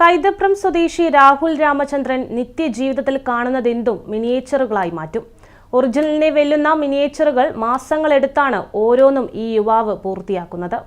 കൈതപ്രം സ്വദേശി രാഹുൽ രാമചന്ദ്രൻ നിത്യജീവിതത്തിൽ കാണുന്നതെന്തും മിനിയേച്ചറുകളായി മാറ്റും. ഒറിജിനലിനെ വെല്ലുന്ന മിനിയേച്ചറുകൾ മാസങ്ങളെടുത്താണ് ഓരോന്നും ഈ യുവാവ് പൂർത്തിയാക്കുന്നത്.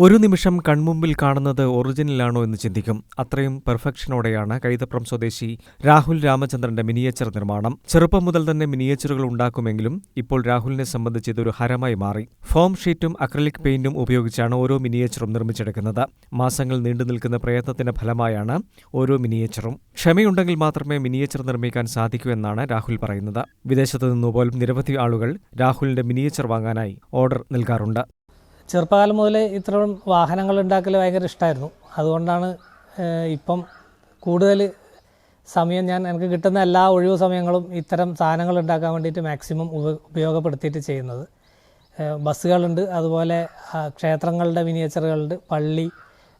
ഒരു നിമിഷം കൺമുമ്പിൽ കാണുന്നത് ഒറിജിനലാണോ എന്ന് ചിന്തിക്കും. അത്രയും പെർഫെക്ഷനോടെയാണ് കൈതപ്രം സ്വദേശി രാഹുൽ രാമചന്ദ്രന്റെ മിനിയേച്ചർ നിർമ്മാണം. ചെറുപ്പം മുതൽ തന്നെ മിനിയേച്ചറുകൾ ഉണ്ടാക്കുമെങ്കിലും ഇപ്പോൾ രാഹുലിനെ സംബന്ധിച്ച് ഇതൊരു ഹരമായി മാറി. ഫോം ഷീറ്റും അക്രലിക് പെയിന്റും ഉപയോഗിച്ചാണ് ഓരോ മിനിയേച്ചറും നിർമ്മിച്ചെടുക്കുന്നത്. മാസങ്ങൾ നീണ്ടു നിൽക്കുന്ന പ്രയത്നത്തിന്റെ ഫലമായാണ് ഓരോ മിനിയേച്ചറും. ക്ഷമയുണ്ടെങ്കിൽ മാത്രമേ മിനിയേച്ചർ നിർമ്മിക്കാൻ സാധിക്കൂ എന്നാണ് രാഹുൽ പറയുന്നത്. വിദേശത്തു നിന്നുപോലും നിരവധി ആളുകൾ രാഹുലിന്റെ മിനിയേച്ചർ വാങ്ങാനായി ഓർഡർ നൽകാറുണ്ട്. ചെറുപ്പകാലം മുതൽ ഇത്രയും വാഹനങ്ങൾ ഉണ്ടാക്കൽ ഭയങ്കര ഇഷ്ടമായിരുന്നു അതുകൊണ്ടാണ് ഇപ്പം കൂടുതൽ സമയം ഞാൻ എനിക്ക് കിട്ടുന്ന എല്ലാ ഒഴിവു സമയങ്ങളും ഇത്തരം സാധനങ്ങൾ ഉണ്ടാക്കാൻ വേണ്ടിയിട്ട് മാക്സിമം ഉപ ഉപയോഗപ്പെടുത്തിയിട്ട് ചെയ്യുന്നത്. ബസ്സുകളുണ്ട് അതുപോലെ ക്ഷേത്രങ്ങളുടെ മിനിയേച്ചറുകളുണ്ട് പള്ളി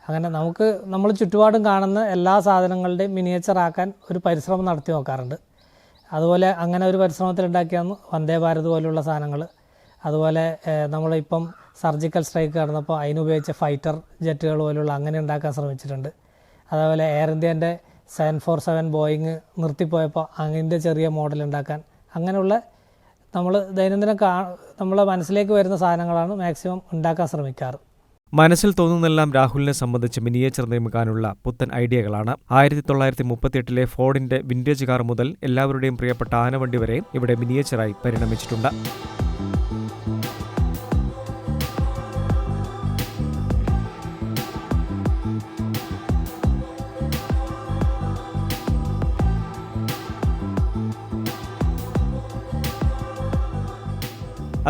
അങ്ങനെ നമുക്ക് നമ്മൾ ചുറ്റുപാടും കാണുന്ന എല്ലാ സാധനങ്ങളുടെയും മിനിയേച്ചറാക്കാൻ ഒരു പരിശ്രമം നടത്തി നോക്കാറുണ്ട്. അതുപോലെ അങ്ങനെ ഒരു പരിശ്രമത്തിൽ ഉണ്ടാക്കിയാണ് വന്ദേ ഭാരത് പോലുള്ള സാധനങ്ങൾ അതുപോലെ നമ്മളിപ്പം സർജിക്കൽ സ്ട്രൈക്ക് നടന്നപ്പോൾ അതിനുപയോഗിച്ച ഫൈറ്റർ ജെറ്റുകൾ പോലുള്ള അങ്ങനെ ഉണ്ടാക്കാൻ ശ്രമിച്ചിട്ടുണ്ട്. അതേപോലെ എയർ ഇന്ത്യന്റെ സെവൻ ഫോർ സെവൻ ബോയിങ് നിർത്തിപ്പോയപ്പോൾ അതിന്റെ ചെറിയ മോഡൽ ഉണ്ടാക്കാൻ. അങ്ങനെയുള്ള നമ്മൾ ദൈനംദിനം കാ നമ്മളെ മനസ്സിലേക്ക് വരുന്ന സാധനങ്ങളാണ് മാക്സിമം ഉണ്ടാക്കാൻ ശ്രമിക്കാറ്. മനസ്സിൽ തോന്നുന്നെല്ലാം രാഹുലിനെ സംബന്ധിച്ച് മിനിയേച്ചർ നിർമ്മിക്കാനുള്ള പുത്തൻ ഐഡിയകളാണ്. ആയിരത്തി തൊള്ളായിരത്തി മുപ്പത്തിയെട്ടിലെ ഫോർഡിന്റെ വിന്റേജ് കാർ മുതൽ എല്ലാവരുടെയും പ്രിയപ്പെട്ട ആനവണ്ടി വരെ ഇവിടെ മിനിയേച്ചറായി പരിണമിച്ചിട്ടുണ്ട്.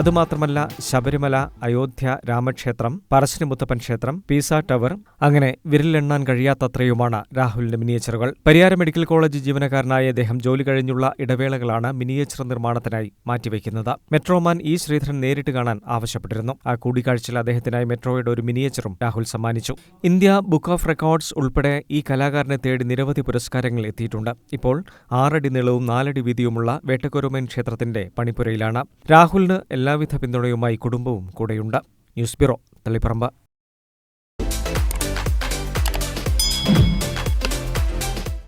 അതുമാത്രമല്ല ശബരിമല അയോധ്യ രാമക്ഷേത്രം പറശ്ശിനിമുത്തപ്പൻ ക്ഷേത്രം പീസ ടവർ അങ്ങനെ വിരലെണ്ണാൻ കഴിയാത്തത്രയുമാണ് രാഹുലിന്റെ മിനിയേച്ചറുകൾ. പരിയാര മെഡിക്കൽ കോളേജ് ജീവനക്കാരനായ അദ്ദേഹം ജോലി കഴിഞ്ഞുള്ള ഇടവേളകളാണ് മിനിയേച്ചർ നിർമ്മാണത്തിനായി മാറ്റിവെക്കുന്നത്. മെട്രോമാൻ ഇ ശ്രീധരൻ നേരിട്ട് കാണാൻ ആവശ്യപ്പെട്ടിരുന്നു. ആ കൂടിക്കാഴ്ചയിൽ അദ്ദേഹത്തിനായി മെട്രോയുടെ ഒരു മിനിയേച്ചറും രാഹുൽ സമ്മാനിച്ചു. ഇന്ത്യ ബുക്ക് ഓഫ് റെക്കോർഡ്സ് ഉൾപ്പെടെ ഈ കലാകാരനെ തേടി നിരവധി പുരസ്കാരങ്ങൾ എത്തിയിട്ടുണ്ട്. ഇപ്പോൾ ആറടി നീളവും നാലടി വീതിയുമുള്ള വേട്ടക്കൊരുമൻ ക്ഷേത്രത്തിന്റെ പണിപ്പുരയിലാണ്. രാഹുലിന് എല്ലാവിധ പിന്തുണയുമായി കുടുംബവും കൂടെയുണ്ട്. News bureau Taliparamba.